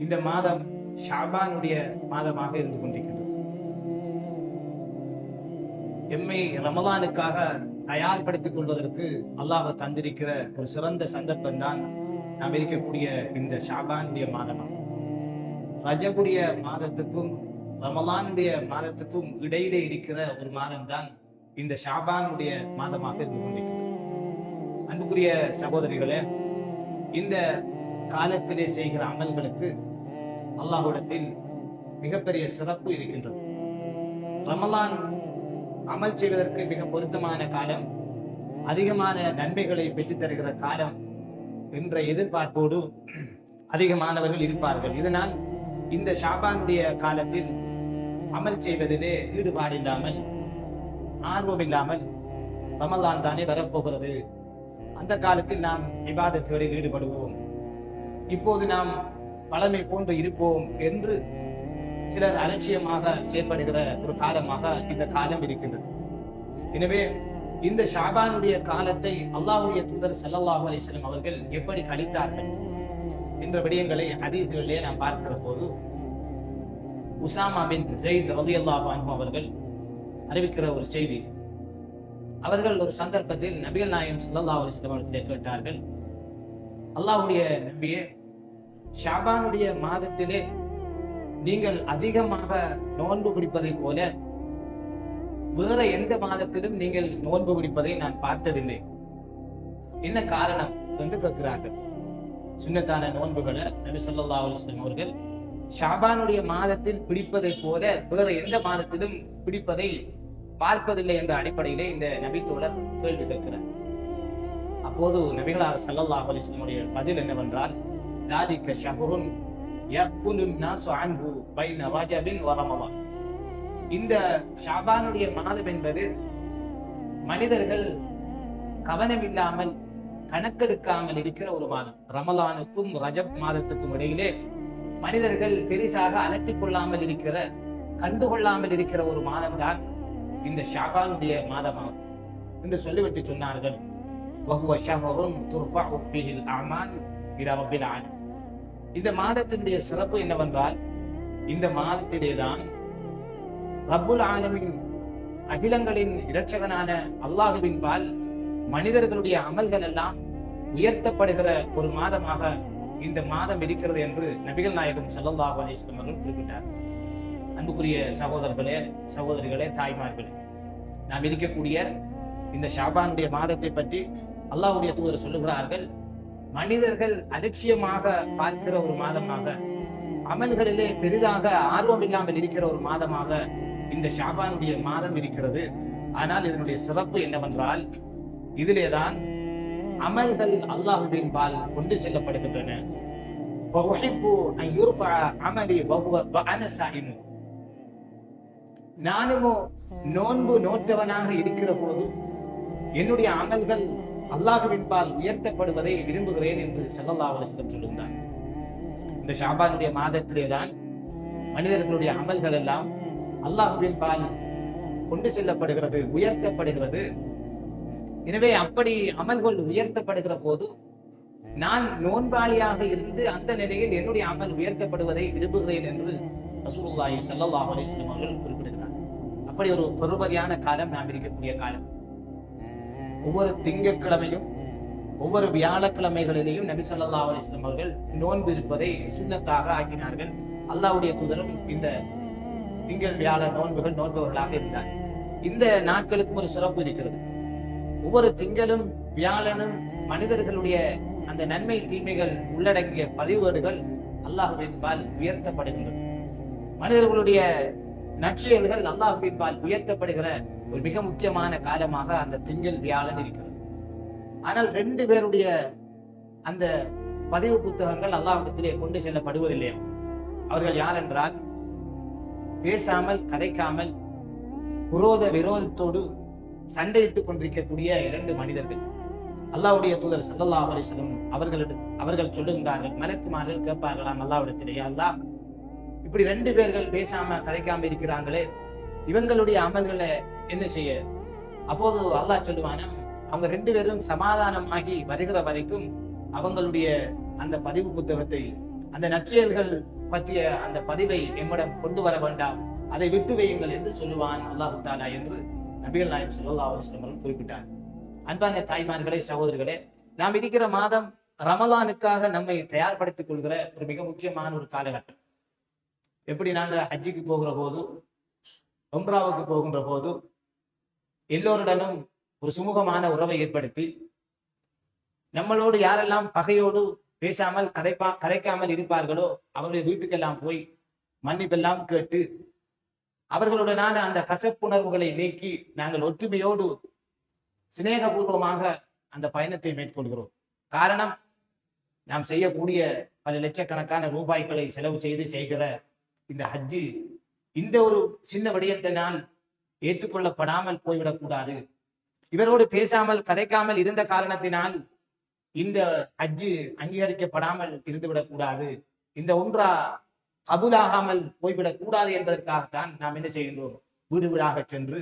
இந்த மாதம் ஷாபானுடைய மாதமாக இருந்து கொண்டிருக்கிறது எம்மை ரமலானுக்காக தயார்படுத்திக் கொள்வதற்கு அல்லாஹ் தந்திருக்கிற ஒரு சிறந்த சந்தர்ப்பம் தான் நாம் இருக்கக்கூடிய இந்த ஷாபானுடைய மாதம் ரஜகுடைய மாதத்துக்கும் ரமலானுடைய மாதத்துக்கும் இடையிலே இருக்கிற ஒரு மாதம் தான் இந்த ஷாபானுடைய மாதமாக இருந்து கொண்டிருக்கிறது அன்புக்குரிய சகோதரிகளே இந்த காலத்திலே செய்கிற அமல்களுக்கு அல்லாஹுடத்தில் மிகப்பெரிய சிறப்பு இருக்கின்றது. ரமலான் அமல் செய்வதற்கு மிக பொருத்தமான காலம் அதிகமான நன்மைகளை பெற்றுத் தருகிற காலம் என்ற எதிர்பார்ப்போடு அதிகமானவர்கள் இருப்பார்கள். இதனால் இந்த ஷாபானுடைய காலத்தில் அமல் செய்வதிலே ஈடுபாடு இல்லாமல் ஆர்வம் இல்லாமல் ரமலான் தானே வரப்போகிறது. அந்த காலத்தில் நாம் விவாதத்தோடு ஈடுபடுவோம். இப்போது நாம் பழமை போன்று இருப்போம் என்று சிலர் அலட்சியமாக செயல்படுகிற ஒரு காலமாக இந்த காலம் இருக்கின்றது. எனவே இந்த ஷாபானுடைய காலத்தை அல்லாஹுடைய தூதர் ஸல்லல்லாஹு அலிஸ்லம் அவர்கள் எப்படி கழித்தார்கள் என்ற விடயங்களை ஹதீஸ்களிலே நாம் பார்க்கிற போது உசாமா பின் ஜெயித் ரலியல்லாஹு அன்ஹு அவர்கள் அறிவிக்கிற ஒரு செய்தி. அவர்கள் ஒரு சந்தர்ப்பத்தில் நபிகள் நாயம் ஸல்லல்லாஹு அலிஸ்லம் அவர்களை கேட்டார்கள் அல்லாஹ்வுடைய நம்பியே ஷாபானுடைய மாதத்திலே நீங்கள் அதிகமாக நோன்பு பிடிப்பதை போல வேற எந்த மாதத்திலும் நீங்கள் நோன்பு பிடிப்பதை நான் பார்த்ததில்லை. என்ன காரணம் என்று கேட்கிறார்கள். சின்னத்தான நோன்புகளை நபி சொல்லா அலுவலம் அவர்கள் ஷாபானுடைய மாதத்தில் பிடிப்பதை போல வேற எந்த மாதத்திலும் பிடிப்பதை பார்ப்பதில்லை என்ற அடிப்படையிலே இந்த நபி தோழர் கேள்வி கேட்கிறார். அப்போது நபிகளார் சல்லல்லாஹ் அலிஸ்லமுடைய பதில் என்னவென்றால் தாலிக்க ஷஹருன் யஃபுலுன் நாசு அன்ஹு பைன ரஜபின் வ இந்த ஷாபானுடைய மாதம் என்பது மனிதர்கள் கவனமில்லாமல் கணக்கெடுக்காமல் இருக்கிற ஒரு மாதம். ரமலானுக்கும் ரஜப் மாதத்துக்கும் இடையிலே மனிதர்கள் பெரிசாக அலட்டிக்கொள்ளாமல் இருக்கிற கண்டுகொள்ளாமல் இருக்கிற ஒரு மாதம்தான் இந்த ஷாபானுடைய மாதமாகும். என்று சொல்லிவிட்டு சொன்னார்கள். வகுவ ஷஹருன் துர்ஃபஉ ஃபீஹில் அமால் இது ரப்பில் ஆலமீன் இந்த மாதத்தினுடைய சிறப்பு என்னவென்றால் இந்த மாதத்திலே தான் ரப்புல் ஆலமின் அகிலங்களின் இரட்சகனான அல்லாஹுவின் பால் மனிதர்களுடைய அமல்கள் எல்லாம் உயர்த்தப்படுகிற ஒரு மாதமாக இந்த மாதம் இருக்கிறது என்று நபிகள் நாயகம் சல்லல்லாஹு அலிஸ்லம் அவர்கள் குறிப்பிட்டார். அன்புக்குரிய சகோதரர்களே சகோதரிகளே தாய்மார்களே நாம் இருக்கக்கூடிய இந்த ஷாபானுடைய மாதத்தை பற்றி அல்லாவுடைய தூதர் சொல்லுகிறார்கள் மனிதர்கள் அலட்சியமாக பார்க்கிற ஒரு மாதமாக அமல்களிலே பெரிதாக ஆர்வம் இல்லாமல் இருக்கிற ஒரு மாதமாக இந்த ஷாபானுடைய மாதம் இருக்கிறது. ஆனால் இதனுடைய சிறப்பு என்னவென்றால் இதிலேதான் அமல்கள் அல்லாஹுவின் பால் கொண்டு செல்லப்படுகின்றன. நானும் நோன்பு நோற்றவனாக இருக்கிற போது என்னுடைய அமல்கள் அல்லாஹுவின் பால் உயர்த்தப்படுவதை விரும்புகிறேன் என்று ஸல்லல்லாஹு அலைஹி சொல்லுகிறார் இந்த ஷாபானுடைய மாதத்திலே தான் மனிதர்களுடைய அமல்கள் எல்லாம் அல்லாஹுவின் பால் கொண்டு செல்லப்படுகிறது உயர்த்தப்படுகிறது. எனவே அப்படி அமல்கள் உயர்த்தப்படுகிற போது நான் நோன்பாளியாக இருந்து அந்த நிலையில் என்னுடைய அமல் உயர்த்தப்படுவதை விரும்புகிறேன் என்று ரசூலுல்லாஹி ஸல்லல்லாஹு அலைஹி அவர்கள் குறிப்பிடுகிறார். அப்படி ஒரு பெருமதியான காலம் நாம் இருக்கக்கூடிய காலம். ஒவ்வொரு திங்கட்கிழமையும் ஒவ்வொரு வியாழக்கிழமைகளிலேயும் நபி சொல்லா அலைஹி அவர்கள் நோன்பு இருப்பதை சுண்ணத்தாக ஆக்கினார்கள். அல்லாஹ்வுடைய தூதரும் இந்த திங்கள் வியாழ நோன்புகள் நோன்பவர்களாக இருந்தார். இந்த நாட்களுக்கும் ஒரு சிறப்பு இருக்கிறது. ஒவ்வொரு திங்களும் வியாழனும் மனிதர்களுடைய அந்த நன்மை தீமைகள் உள்ளடங்கிய பதிவேடுகள் அல்லாஹுவின் பால் உயர்த்தப்படுகின்றது. மனிதர்களுடைய நற்செயல்கள் அல்லாஹுவின்பால் உயர்த்தப்படுகிற ஒரு மிக முக்கியமான காலமாக அந்த திங்கள் வியாழன் இருக்கிறது. ஆனால் ரெண்டு பேருடைய அந்த பதிவு புத்தகங்கள் அல்லாஹிடத்திலே கொண்டு செல்லப்படுவதில்லை அவர்கள் யார் என்றால் பேசாமல் கதைக்காமல் புரோத விரோதத்தோடு சண்டையிட்டுக் கொண்டிருக்கக்கூடிய இரண்டு மனிதர்கள். அல்லாவுடைய தூதர் சல்லல்லா அலைஹி அவர்களிடம் அவர்கள் சொல்லுகின்றார்கள் மலக்குமார்கள் கேட்பார்களாம் அல்லாவிடத்திலேயே அல்லாஹ் இப்படி ரெண்டு பேர்கள் பேசாம கதைக்காம இருக்கிறாங்களே? இவங்களுடைய அமல்களை என்ன செய்ய? அப்போது அல்லாஹ் சொல்லுவானா அவங்க ரெண்டு பேரும் சமாதானமாகி வருகிற வரைக்கும் அவங்களுடைய அந்த பதிவு புத்தகத்தை அந்த நற்செயல்கள் பற்றிய அந்த பதிவை எம்மிடம் கொண்டு வர வேண்டாம். அதை விட்டு வையுங்கள் என்று சொல்லுவான் அல்லாஹு தாலா என்று நபிகள் நாயம் சொல்லா அவர்கள் குறிப்பிட்டார். அன்பான தாய்மார்களே சகோதரர்களே நாம் இருக்கிற மாதம் ரமலானுக்காக நம்மை தயார்படுத்திக் கொள்கிற ஒரு மிக முக்கியமான ஒரு காலகட்டம். எப்படி நாங்க ஹஜ்ஜிக்கு போகிற போது ஒம்ராவுக்கு போகின்ற போது எல்லோருடனும் ஒரு சுமூகமான உறவை ஏற்படுத்தி நம்மளோடு யாரெல்லாம் பகையோடு பேசாமல் கதைப்பா கதைக்காமல் இருப்பார்களோ அவருடைய வீட்டுக்கெல்லாம் போய் மன்னிப்பெல்லாம் கேட்டு அவர்களுடனான அந்த கசப்புணர்வுகளை நீக்கி நாங்கள் ஒற்றுமையோடு சிநேகபூர்வமாக அந்த பயணத்தை மேற்கொள்கிறோம். காரணம் நாம் செய்யக்கூடிய பல லட்சக்கணக்கான ரூபாய்களை செலவு செய்து செய்கிற இந்த ஹஜ்ஜு இந்த ஒரு சின்ன விடயத்தினால் ஏற்றுக்கொள்ளப்படாமல் போய்விடக்கூடாது இவரோடு பேசாமல் கதைக்காமல் இருந்த காரணத்தினால் இந்த ஹஜ்ஜு அங்கீகரிக்கப்படாமல் இருந்துவிடக்கூடாது இந்த ஒன்றா கபுலாகாமல் போய்விடக் கூடாது என்பதற்காகத்தான் நாம் என்ன செய்கின்றோம்? வீடு வீடாக சென்று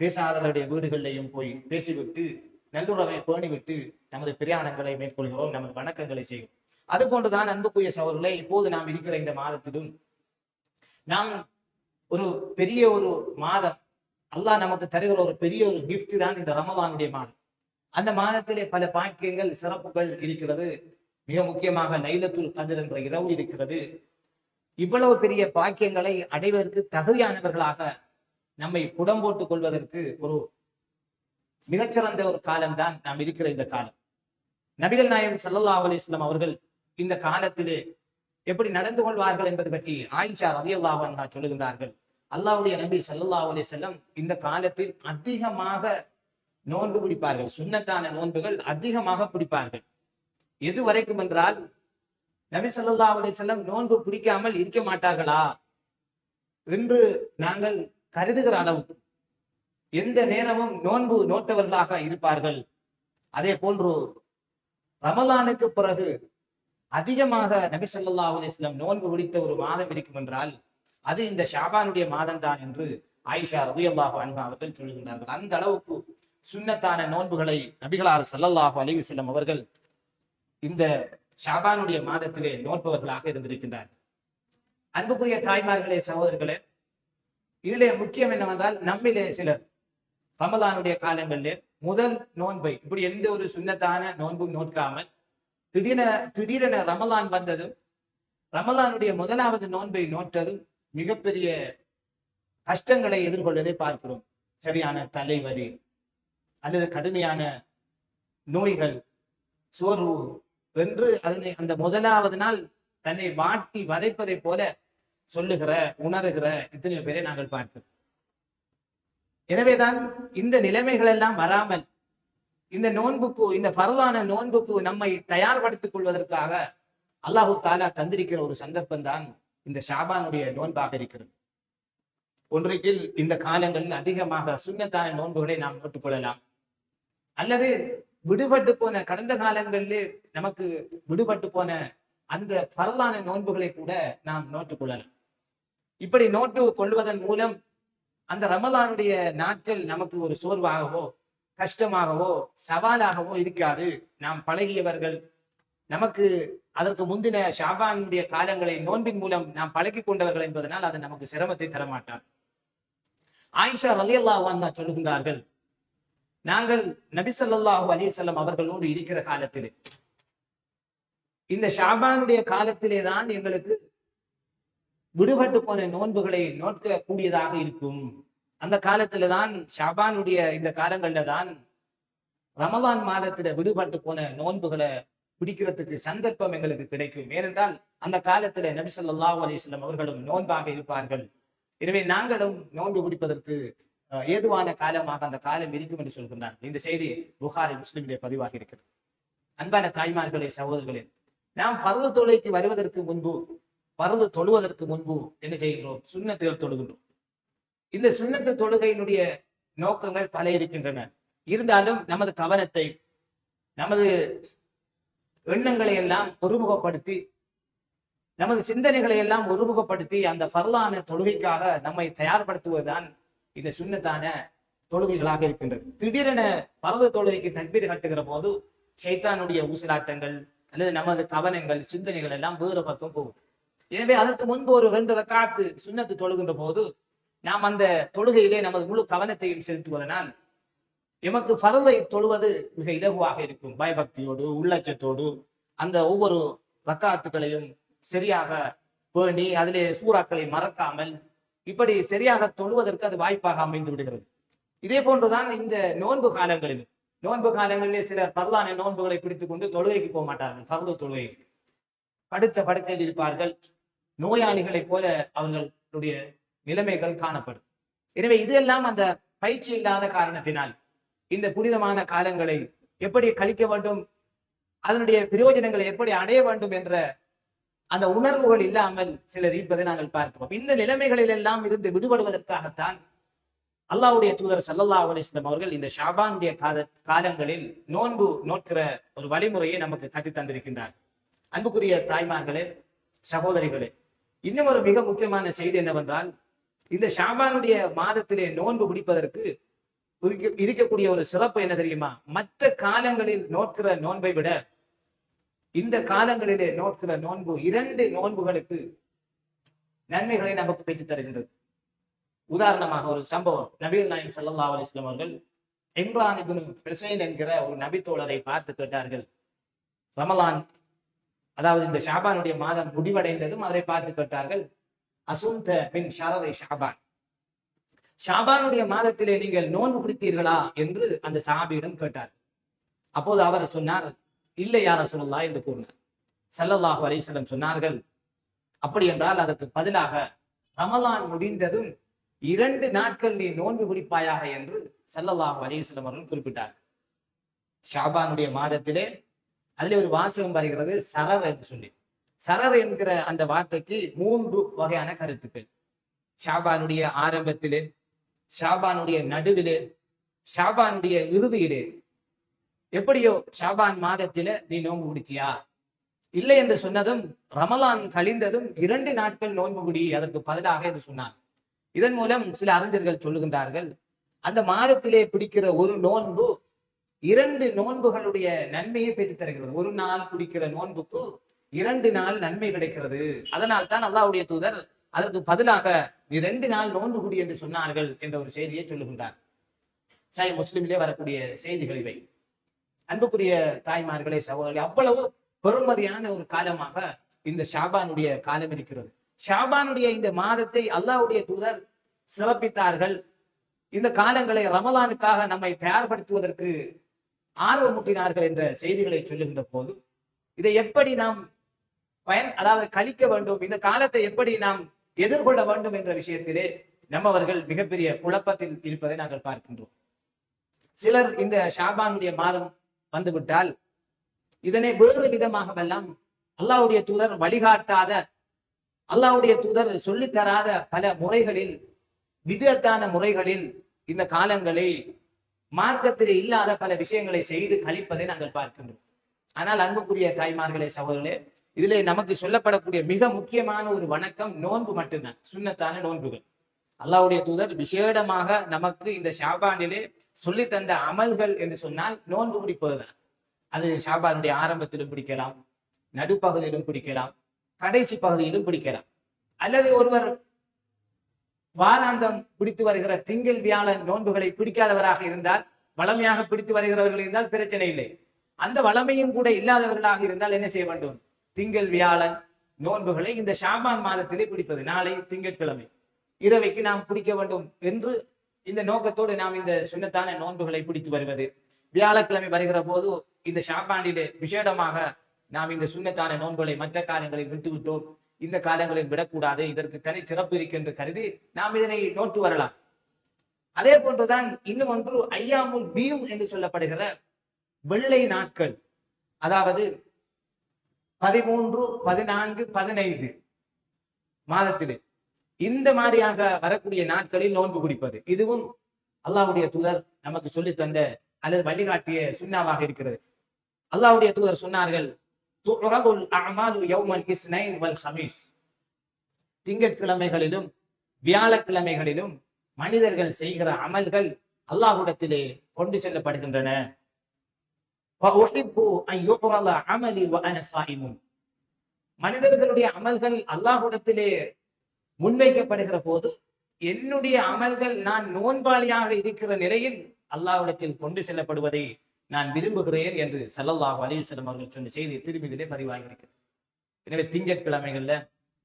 பேசாதவருடைய வீடுகளிலையும் போய் பேசிவிட்டு நல்லுறவை பேணிவிட்டு நமது பிரயாணங்களை மேற்கொள்கிறோம் நமது வணக்கங்களை செய்கிறோம் அது போன்றுதான் அன்புக்குரிய சவர்களை இப்போது நாம் இருக்கிற இந்த மாதத்திலும் நாம் ஒரு பெரிய ஒரு மாதம் அல்லாஹ் நமக்கு தருகிற ஒரு பெரிய ஒரு கிஃப்ட் தான் இந்த ரமவானுடைய மாதம். அந்த மாதத்திலே பல பாக்கியங்கள் சிறப்புகள் இருக்கிறது. மிக முக்கியமாக லைலத்துல் கதிர் என்ற இரவு இருக்கிறது. இவ்வளவு பெரிய பாக்கியங்களை அடைவதற்கு தகுதியானவர்களாக நம்மை புடம் போட்டுக் கொள்வதற்கு ஒரு மிகச்சிறந்த ஒரு காலம்தான் நாம் இருக்கிற இந்த காலம். நபிகள் நாயம் ஸல்லல்லாஹு அலிஸ்லாம் அவர்கள் இந்த காலத்திலே எப்படி நடந்து கொள்வார்கள் என்பது பற்றி ஆயிஷா ரதி அல்லாஹா சொல்லுகின்றார்கள். அல்லாவுடைய நபி சல்லா அலி செல்லம் இந்த காலத்தில் அதிகமாக நோன்பு பிடிப்பார்கள். சுன்னத்தான நோன்புகள் அதிகமாக பிடிப்பார்கள். எது வரைக்கும் என்றால் நபி சல்லா அலி செல்லம் நோன்பு பிடிக்காமல் இருக்க மாட்டார்களா என்று நாங்கள் கருதுகிற அளவுக்கு எந்த நேரமும் நோன்பு நோட்டவர்களாக இருப்பார்கள். அதே போன்று ரமலானுக்கு பிறகு அதிகமாக நபி சொல்லா அலைஹி நோன்பு பிடித்த ஒரு மாதம் இருக்கும் என்றால் அது இந்த ஷாபானுடைய மாதம் தான் என்று ஆயிஷா ரலியல்லாஹு அன்பா அவர்கள் சொல்லுகின்றார்கள். அந்த அளவுக்கு சுன்னத்தான நோன்புகளை நபிகளார் சல்லல்லாஹு அலிவு செல்லும் அவர்கள் இந்த ஷாபானுடைய மாதத்திலே நோன்பவர்களாக இருந்திருக்கின்றார்கள் அன்புக்குரிய தாய்மார்களே சகோதரர்களே இதிலே முக்கியம் என்னவென்றால் நம்மிலே சிலர் ரமலானுடைய காலங்களிலே முதல் நோன்பை இப்படி எந்த ஒரு சுன்னத்தான நோன்பும் நோட்காமல் திடீரென திடீரென ரமலான் வந்ததும் ரமலானுடைய முதலாவது நோன்பை நோற்றதும் மிகப்பெரிய கஷ்டங்களை எதிர்கொள்வதை பார்க்கிறோம். சரியான தலைவலி அல்லது கடுமையான நோய்கள் சோர்வு என்று அதனை அந்த முதலாவது நாள் தன்னை வாட்டி வதைப்பதை போல சொல்லுகிற உணர்கிற இத்தனை பேரை நாங்கள் பார்க்கிறோம். எனவேதான் இந்த நிலைமைகள் எல்லாம் வராமல் இந்த நோன்புக்கு இந்த பரவான நோன்புக்கு நம்மை தயார்படுத்திக் கொள்வதற்காக அல்லாஹு தாலா தந்திருக்கிற ஒரு சந்தர்ப்பம் தான் இந்த ஷாபானுடைய நோன்பாக இருக்கிறது. ஒன்றைக்கில் இந்த காலங்களில் அதிகமாக சுண்ணத்தான நோன்புகளை நாம் நோட்டுக் கொள்ளலாம். அல்லது விடுபட்டு போன கடந்த காலங்களிலே நமக்கு விடுபட்டு போன அந்த பரலான நோன்புகளை கூட நாம் நோட்டுக் கொள்ளலாம். இப்படி நோட்டு கொள்வதன் மூலம் அந்த ரமலானுடைய நாட்கள் நமக்கு ஒரு சோர்வாகவோ கஷ்டமாகவோ சவாலாகவோ இருக்காது. நாம் பழகியவர்கள். நமக்கு அதற்கு முந்தின ஷாபானுடைய காலங்களை நோன்பின் மூலம் நாம் பழகி கொண்டவர்கள் என்பதனால் அது நமக்கு சிரமத்தை தரமாட்டார் ஆயிஷா ரலியல்லாஹு அன்ஹா சொல்லுகின்றார்கள் நாங்கள் நபி ஸல்லல்லாஹு அலைஹி அவர்களோடு இருக்கிற காலத்திலே. இந்த ஷாபானுடைய காலத்திலே தான் எங்களுக்கு விடுபட்டு போன நோன்புகளை நோக்கக்கூடியதாக இருக்கும். அந்த காலத்துல தான் ஷாபானுடைய இந்த காலங்கள்ல தான் ரமலான் மாதத்துல விடுபட்டு போன நோன்புகளை பிடிக்கிறதுக்கு சந்தர்ப்பம் எங்களுக்கு கிடைக்கும். ஏனென்றால் அந்த காலத்துல நபிசல்லா அலிஸ்லம் அவர்களும் நோன்பாக இருப்பார்கள். எனவே நாங்களும் நோன்பு பிடிப்பதற்கு அஹ், ஏதுவான காலமாக அந்த காலம் இருக்கும் என்று சொல்கின்றார்கள் இந்த செய்தி புகாரி முஸ்லிமிலே பதிவாக இருக்கிறது. அன்பான தாய்மார்களே சகோதரர்களே நாம் பருது தொலைக்கு வருவதற்கு முன்பு பருது தொழுவதற்கு முன்பு என்ன செய்கின்றோம்? சுண்ணத்துகள் தொழுகின்றோம். இந்த சுண்ணத்து தொழுகையினுடைய நோக்கங்கள் பல இருக்கின்றன. இருந்தாலும் நமது கவனத்தை நமது எண்ணங்களை எல்லாம் ஒருமுகப்படுத்தி நமது சிந்தனைகளை எல்லாம் ஒருமுகப்படுத்தி அந்த பரலான தொழுகைக்காக நம்மை தயார்படுத்துவதுதான் இந்த சுண்ணத்தான தொழுகைகளாக இருக்கின்றது. திடீரென பரத தொழுகைக்கு தன்பீர் கட்டுகிற போது ஷைத்தானுடைய ஊசலாட்டங்கள் அல்லது நமது கவனங்கள் சிந்தனைகள் எல்லாம் வேறு பக்கம் போகும். எனவே அதற்கு முன்பு ஒரு ரெண்டு ரக்காத்து சுண்ணத்து தொழுகின்ற போது நாம் அந்த தொழுகையிலே நமது முழு கவனத்தையும் செலுத்துவதனால் எமக்கு பரதை தொழுவது மிக இலகுவாக இருக்கும். பயபக்தியோடு உள்ளச்சத்தோடு அந்த ஒவ்வொரு ரக்காத்துக்களையும் சரியாக பேணி அதிலே சூறாக்களை மறக்காமல் இப்படி சரியாக தொழுவதற்கு அது வாய்ப்பாக அமைந்து விடுகிறது. இதே போன்றுதான் இந்த நோன்பு காலங்களில் நோன்பு காலங்களிலே சிலர் பரலான நோன்புகளை பிடித்துக் கொண்டு தொழுகைக்கு போக மாட்டார்கள். பருவ தொழுகை. படுத்த படுக்கையில் இருப்பார்கள். நோயாளிகளைப் போல அவர்களுடைய நிலைமைகள் காணப்படும். எனவே இதெல்லாம் அந்த பயிற்சி இல்லாத காரணத்தினால் இந்த புனிதமான காலங்களை எப்படி கழிக்க வேண்டும் அதனுடைய பிரயோஜனங்களை எப்படி அடைய வேண்டும் என்ற அந்த உணர்வுகள் இல்லாமல் சிலர் இருப்பதை நாங்கள் பார்க்கிறோம். இந்த நிலைமைகளில் எல்லாம் இருந்து விடுபடுவதற்காகத்தான் அல்லாவுடைய தூதர் சல்லல்லா அலிஸ்லம் அவர்கள் இந்த ஷாபானுடைய கால காலங்களில் நோன்பு நோக்கிற ஒரு வழிமுறையை நமக்கு கட்டி தந்திருக்கின்றார். அன்புக்குரிய தாய்மார்களே சகோதரிகளே இன்னும் ஒரு மிக முக்கியமான செய்தி என்னவென்றால் இந்த ஷாபானுடைய மாதத்திலே நோன்பு பிடிப்பதற்கு இருக்கக்கூடிய ஒரு சிறப்பு என்ன தெரியுமா? மற்ற காலங்களில் நோக்கிற நோன்பை விட இந்த காலங்களிலே நோக்கிற நோன்பு இரண்டு நோன்புகளுக்கு நன்மைகளை நமக்கு பெற்று தருகின்றது. உதாரணமாக ஒரு சம்பவம். நபீர் நாயம் சல்லா அலைஹி அவர்கள் இம்ரான் இப்னு ஹுசைன் என்கிற ஒரு நபித்தோழரை பார்த்து கேட்டார்கள். ரமலான் அதாவது இந்த ஷாபானுடைய மாதம் முடிவடைந்ததும் அவரை பார்த்து கேட்டார்கள். அசுந்த பின் ஷரரை ஷாபான். ஷாபானுடைய மாதத்திலே நீங்கள் நோன்பு பிடித்தீர்களா என்று அந்த சஹாபியிடம் கேட்டார். அப்போது அவர் சொன்னார் இல்லை யார சொல்லலா என்று கூறினார். சல்லல்லாஹு அலைஹி சொன்னார்கள் அப்படி என்றால் அதற்கு பதிலாக ரமலான் முடிந்ததும் இரண்டு நாட்கள் நீ நோன்பு பிடிப்பாயாக என்று ஸல்லல்லாஹு அலைஹி அவர்கள் குறிப்பிட்டார். ஷாபானுடைய மாதத்திலே அதிலே ஒரு வாசகம் வருகிறது சரர் என்று சொல்லி. சரர் என்கிற அந்த வார்த்தைக்கு மூன்று வகையான கருத்துக்கள். ஷாபானுடைய ஆரம்பத்திலே ஷாபானுடைய நடுவிலே ஷாபானுடைய இறுதியிலே. எப்படியோ ஷாபான் மாதத்தில நீ நோன்பு பிடிச்சியா இல்லை என்று சொன்னதும் ரமலான் கழிந்ததும் இரண்டு நாட்கள் நோன்பு குடி அதற்கு பதிலாக என்று சொன்னான். இதன் மூலம் சில அறிஞர்கள் சொல்லுகின்றார்கள் அந்த மாதத்திலே பிடிக்கிற ஒரு நோன்பு இரண்டு நோன்புகளுடைய நன்மையை பெற்று தருகிறது ஒரு நாள் பிடிக்கிற நோன்புக்கு இரண்டு நாள் நன்மை கிடைக்கிறது. அதனால் தான் அல்லாவுடைய தூதர் அதற்கு பதிலாக நீ ரெண்டு நாள் நோன்பு குடி என்று சொன்னார்கள் என்ற ஒரு செய்தியை சொல்லுகின்றார். சாய் முஸ்லிமிலே வரக்கூடிய செய்திகள் இவை. அன்புக்குரிய தாய்மார்களே சகோதரர்களே அவ்வளவு பெருமதியான ஒரு காலமாக இந்த ஷாபானுடைய காலம் இருக்கிறது. ஷாபானுடைய இந்த மாதத்தை அல்லாவுடைய தூதர் சிறப்பித்தார்கள். இந்த காலங்களை ரமலானுக்காக நம்மை தயார்படுத்துவதற்கு ஆர்வமூட்டினார்கள் என்ற செய்திகளை சொல்லுகின்ற போது இதை எப்படி நாம் பயன் அதாவது கழிக்க வேண்டும். இந்த காலத்தை எப்படி நாம் எதிர்கொள்ள வேண்டும் என்ற விஷயத்திலே நம்மவர்கள் மிகப்பெரிய குழப்பத்தில் இருப்பதை நாங்கள் பார்க்கின்றோம். சிலர் இந்த ஷாபானுடைய மாதம் வந்துவிட்டால் இதனை வேறு விதமாகவெல்லாம் அல்லாவுடைய தூதர் வழிகாட்டாத அல்லாவுடைய தூதர் சொல்லித் தராத பல முறைகளில் விதத்தான முறைகளில் இந்த காலங்களை மார்க்கத்திலே இல்லாத பல விஷயங்களை செய்து கழிப்பதை நாங்கள் பார்க்கின்றோம். ஆனால் அன்புக்குரிய தாய்மார்களே சகோதரர்களே இதுல நமக்கு சொல்லப்படக்கூடிய மிக முக்கியமான ஒரு வணக்கம் நோன்பு மட்டும்தான். சுண்ணத்தான நோன்புகள். அல்லாவுடைய தூதர் விசேடமாக நமக்கு இந்த ஷாபானிலே சொல்லி தந்த அமல்கள் என்று சொன்னால் நோன்பு பிடிப்பதுதான் அது ஷாபானுடைய ஆரம்பத்திலும் பிடிக்கலாம் நடுப்பகுதியிலும் பிடிக்கலாம் கடைசி பகுதியிலும் பிடிக்கலாம். அல்லது ஒருவர் வாராந்தம் பிடித்து வருகிற திங்கள் வியாழன் நோன்புகளை பிடிக்காதவராக இருந்தால் வளமையாக பிடித்து வருகிறவர்கள் இருந்தால் பிரச்சனை இல்லை. அந்த வளமையும் கூட இல்லாதவர்களாக இருந்தால் என்ன செய்ய வேண்டும்? திங்கள் வியாழன் நோன்புகளை இந்த ஷாபான் மாதத்திலே பிடிப்பது. நாளை திங்கட்கிழமை. இரவைக்கு நாம் பிடிக்க வேண்டும் என்று இந்த நோக்கத்தோடு நாம் இந்த சுண்ணத்தான நோன்புகளை பிடித்து வருவது. வியாழக்கிழமை வருகிற போது இந்த ஷாபாண்டிலே விசேடமாக நாம் இந்த சுண்ணத்தான நோன்புகளை மற்ற காலங்களில் விட்டுவிட்டோம். இந்த காலங்களில் விடக்கூடாது. இதற்கு தனி சிறப்பு இருக்கின்ற கருதி நாம் இதனை நோட்டு வரலாம். அதே போன்றுதான் இன்னும் ஒன்று ஐயாமுல் பீம் என்று சொல்லப்படுகிற வெள்ளை நாட்கள். அதாவது பதிமூன்று பதினான்கு பதினைந்து மாதத்திலே. இந்த மாதிரியாக வரக்கூடிய நாட்களில் நோன்பு குடிப்பது. இதுவும் அல்லாவுடைய தூதர் நமக்கு சொல்லி தந்த அல்லது வழிகாட்டிய சுண்ணாவாக இருக்கிறது. அல்லாவுடைய தூதர் சொன்னார்கள் திங்கட்கிழமைகளிலும் வியாழக்கிழமைகளிலும் மனிதர்கள் செய்கிற அமல்கள் அல்லாஹுடத்திலே கொண்டு செல்லப்படுகின்றன. மனிதர்களுடைய அமல்கள் அல்லாஹுடத்திலே முன்வைக்கப்படுகிற போது என்னுடைய அமல்கள் நான் நோன்பாளியாக இருக்கிற நிலையில் அல்லாஹ்விடத்தில் கொண்டு செல்லப்படுவதை நான் விரும்புகிறேன் என்று ஸல்லல்லாஹு அலிசலம் அவர்கள் சொன்ன செய்தி திரும்பிதிலே பதிவாகியிருக்கிறது. எனவே திங்கட்கிழமைகள்ல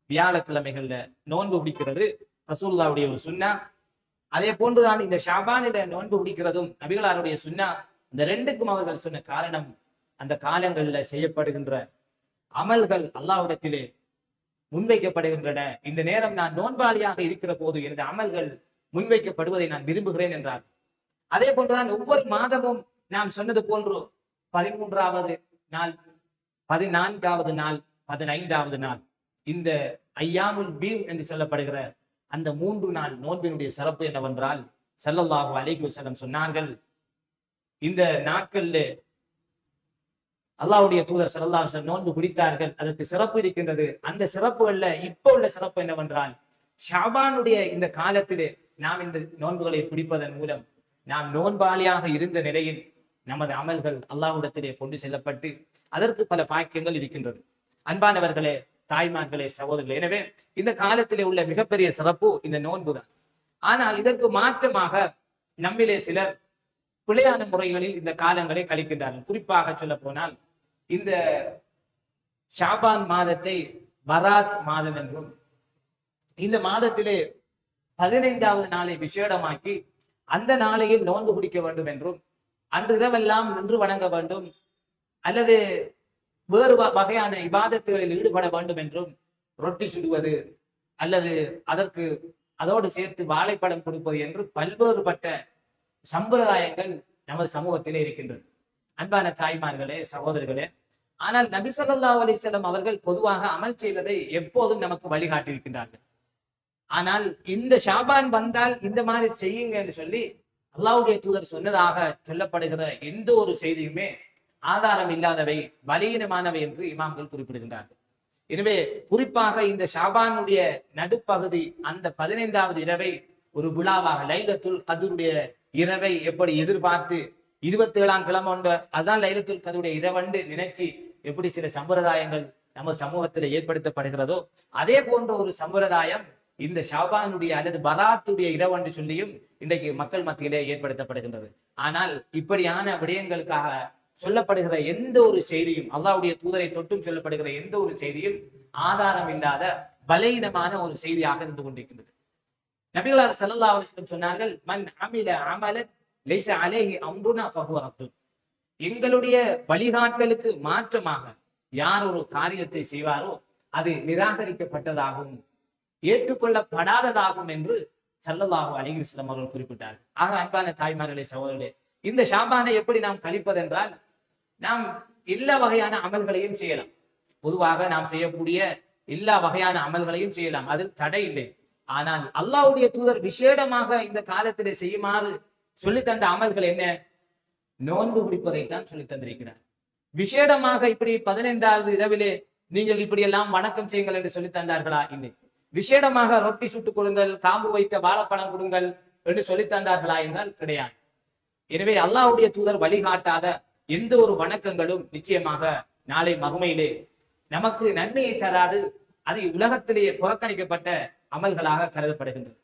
வியாழக்கிழமைகள்ல நோன்பு பிடிக்கிறது ரசூல்லாவுடைய ஒரு சுன்னா. அதே போன்றுதான் இந்த ஷாபானில நோன்பு பிடிக்கிறதும் நபிகளாருடைய சுன்னா இந்த ரெண்டுக்கும் அவர்கள் சொன்ன காரணம் அந்த காலங்களில் செய்யப்படுகின்ற அமல்கள் அல்லாவிடத்திலே முன்வைக்கப்படுகின்றன. இந்த நேரம் நான் நோன்பாளியாக இருக்கிற போது எனது அமல்கள் முன்வைக்கப்படுவதை நான் விரும்புகிறேன் என்றார். அதே போன்றுதான் ஒவ்வொரு மாதமும் நாம் சொன்னது போன்று பதிமூன்றாவது நாள் பதினான்காவது நாள் பதினைந்தாவது நாள் இந்த ஐயாமுல் பீர் என்று சொல்லப்படுகிற அந்த மூன்று நாள் நோன்பினுடைய சிறப்பு என்னவென்றால் ஸல்லல்லாஹு அலைஹி செல்லம் சொன்னார்கள் இந்த நாட்கள்ல அல்லாவுடைய தூதர் ஸல்லல்லாஹு நோன்பு குடித்தார்கள் அதற்கு சிறப்பு இருக்கின்றது. அந்த சிறப்புகள்ல இப்போ உள்ள சிறப்பு என்னவென்றால் ஷாபானுடைய இந்த காலத்திலே நாம் இந்த நோன்புகளை பிடிப்பதன் மூலம் நாம் நோன்பாளியாக இருந்த நிலையில் நமது அமல்கள் அல்லாவிடத்திலே கொண்டு செல்லப்பட்டு அதற்கு பல பாக்கியங்கள் இருக்கின்றது. அன்பானவர்களே தாய்மார்களே சகோதரர்களே எனவே இந்த காலத்திலே உள்ள மிகப்பெரிய சிறப்பு இந்த நோன்பு தான் ஆனால் இதற்கு மாற்றமாக நம்மிலே சிலர் பிழையான முறைகளில் இந்த காலங்களை கழிக்கின்றார்கள். குறிப்பாக சொல்ல போனால் இந்த ஷாபான் மாதத்தை பராத் மாதம் என்றும் இந்த மாதத்திலே பதினைந்தாவது நாளை விசேடமாக்கி அந்த நாளையில் நோன்பு பிடிக்க வேண்டும் என்றும் அன்றிரவெல்லாம் நின்று வணங்க வேண்டும் அல்லது வேறு வ- வகையான இபாதத்துகளில் ஈடுபட வேண்டும் என்றும் ரொட்டி சுடுவது அல்லது அதற்கு அதோடு சேர்த்து வாழைப்பழம் கொடுப்பது என்று பல்வேறுபட்ட சம்பிரதாயங்கள் நமது சமூகத்திலே இருக்கின்றது. அன்பான தாய்மார்களே சகோதரர்களே ஆனால் நபி ஸல்லல்லாஹு அவர்கள் பொதுவாக அமல் செய்வதை எப்போதும் நமக்கு வழிகாட்டியிருக்கின்றார்கள். ஆனால் இந்த ஷாபான் வந்தால் இந்த மாதிரி செய்யுங்க என்று சொல்லி அல்லாவுடைய தூதர் சொன்னதாக சொல்லப்படுகிற எந்த ஒரு செய்தியுமே ஆதாரம் இல்லாதவை பலீனமானவை என்று இமாம்கள் குறிப்பிடுகின்றார்கள். எனவே குறிப்பாக இந்த ஷாபானுடைய நடுப்பகுதி அந்த பதினைந்தாவது இரவை ஒரு விழாவாக லைலத்துல் கதருடைய இரவை எப்படி எதிர்பார்த்து இருபத்தி ஏழாம் கிழமை உண்டு அதான் லைலத்துல் கதவுடைய இரவண்டு நினைச்சு எப்படி சில சம்பிரதாயங்கள் நம்ம சமூகத்தில் ஏற்படுத்தப்படுகிறதோ அதே போன்ற ஒரு சம்பிரதாயம் இந்த ஷாபானுடைய அல்லது பராத்துடைய இரவண்டு சொல்லியும் இன்றைக்கு மக்கள் மத்தியிலே ஏற்படுத்தப்படுகின்றது. ஆனால் இப்படியான விடயங்களுக்காக சொல்லப்படுகிற எந்த ஒரு செய்தியும் அல்லாவுடைய தூதரை தொட்டும் சொல்லப்படுகிற எந்த ஒரு செய்தியும் ஆதாரம் இல்லாத பலவீனமான ஒரு செய்தியாக இருந்து கொண்டிருக்கின்றது. நபிகளார் ஸல்லல்லாஹு அலைஹி சொன்னார்கள் மன் அமில அமலன் லேச அலேஹி அம்ருனா பகு ரத்துன் எங்களுடைய வழிகாட்டலுக்கு மாற்றமாக யார் ஒரு காரியத்தை செய்வாரோ அது நிராகரிக்கப்பட்டதாகும் ஏற்றுக்கொள்ளப்படாததாகும் என்று ஸல்லல்லாஹு அலைஹி அவர்கள் குறிப்பிட்டார் ஆக அன்பான தாய்மார்களே சகோதரர்களே இந்த ஷாபானை எப்படி நாம் கழிப்பதென்றால் நாம் எல்லா வகையான அமல்களையும் செய்யலாம். பொதுவாக நாம் செய்யக்கூடிய எல்லா வகையான அமல்களையும் செய்யலாம். அதில் தடை இல்லை. ஆனால் அல்லாவுடைய தூதர் விசேடமாக இந்த காலத்திலே செய்யுமாறு சொல்லி தந்த அமல்கள் என்ன? நோன்பு பிடிப்பதைத்தான் சொல்லி தந்திருக்கிறார். விசேடமாக இப்படி பதினைந்தாவது இரவிலே நீங்கள் இப்படி எல்லாம் வணக்கம் செய்யுங்கள் என்று சொல்லி தந்தார்களா? இல்லை. விசேடமாக ரொட்டி சுட்டுக் கொடுங்கள் காம்பு வைத்த வாழைப்பழம் கொடுங்கள் என்று சொல்லி தந்தார்களா என்றால் கிடையாது. எனவே அல்லாஹ்வுடைய தூதர் வழிகாட்டாத எந்த ஒரு வணக்கங்களும் நிச்சயமாக நாளை மறுமையிலே நமக்கு நன்மையை தராது. அது உலகத்திலேயே புறக்கணிக்கப்பட்ட அமல்களாக கருதப்படுகின்றது.